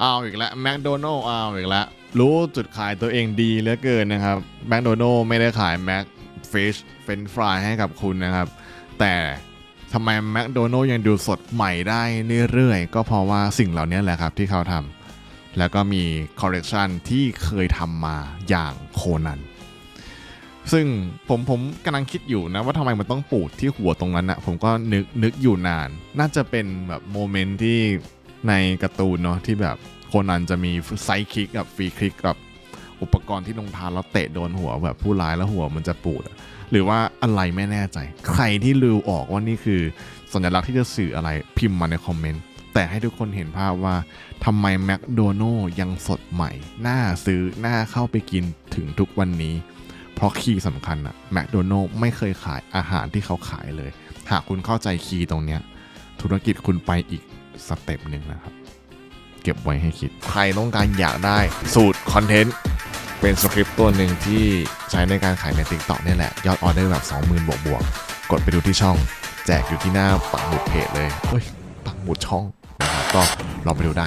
เอาอีกแล้วแมคโดนัลล์เอาอีกแล้วรู้จุดขายตัวเองดีเหลือเกินนะครับแมคโดนัลล์ไม่ได้ขายแมคฟิชเฟนฟรายให้กับคุณนะครับ แต่ทำไมแมคโดนัลล์ยังดูสดใหม่ได้เรื่อยๆ ก็เพราะว่าสิ่งเหล่านี้แหละครับที่เขาทำแล้วก็มีคอร์เรคชันที่เคยทำมาอย่างโคนันซึ่งผมผมกำลังคิดอยู่นะว่าทำไมมันต้องปูดที่หัวตรงนั้นอะผมก็นึกนึกอยู่นาน น่าจะเป็นแบบโมเมนต์ที่ ในการ์ตูนเนาะที่แบบโคนันจะมีไซคิกกับฟรีคิกกับอุปกรณ์ที่ลงทานแล้วเตะโดนหัวแบบผู้ร้ายแล้วหัวมันจะปูด หรือว่าอะไรไม่แน่ใจ ใครที่รู้ออกว่านี่คือสัญลักษณ์ที่จะสื่ออะไรพิมพ์มาในคอมเมนต์แต่ให้ทุกคนเห็นภาพว่าทำไมแมคโดนัลยังสดใหม่ น่าซื้อ น่าเข้าไปกินถึงทุกวันนี้ เพราะคีย์สำคัญอะแมคโดนัลไม่เคยขายอาหารที่เขาขายเลย หากคุณเข้าใจคีย์ตรงเนี้ยธุรกิจคุณไปอีก สเต็ปหนึ่งนะครับ เก็บไว้ให้คิด ใครต้องการอยากได้สูตรคอนเทนต์เป็นสคริปต์ตัวหนึ่งที่ใช้ในการขายใน TikTok เนี่ยแหละ ยอดออเดอร์แบบ 20,000 บวกบวกกดไปดูที่ช่อง แจกอยู่ที่หน้าปักหมุดเพจเลยเฮ้ยปักหมุดช่องนะครับก็ลองไปดูได้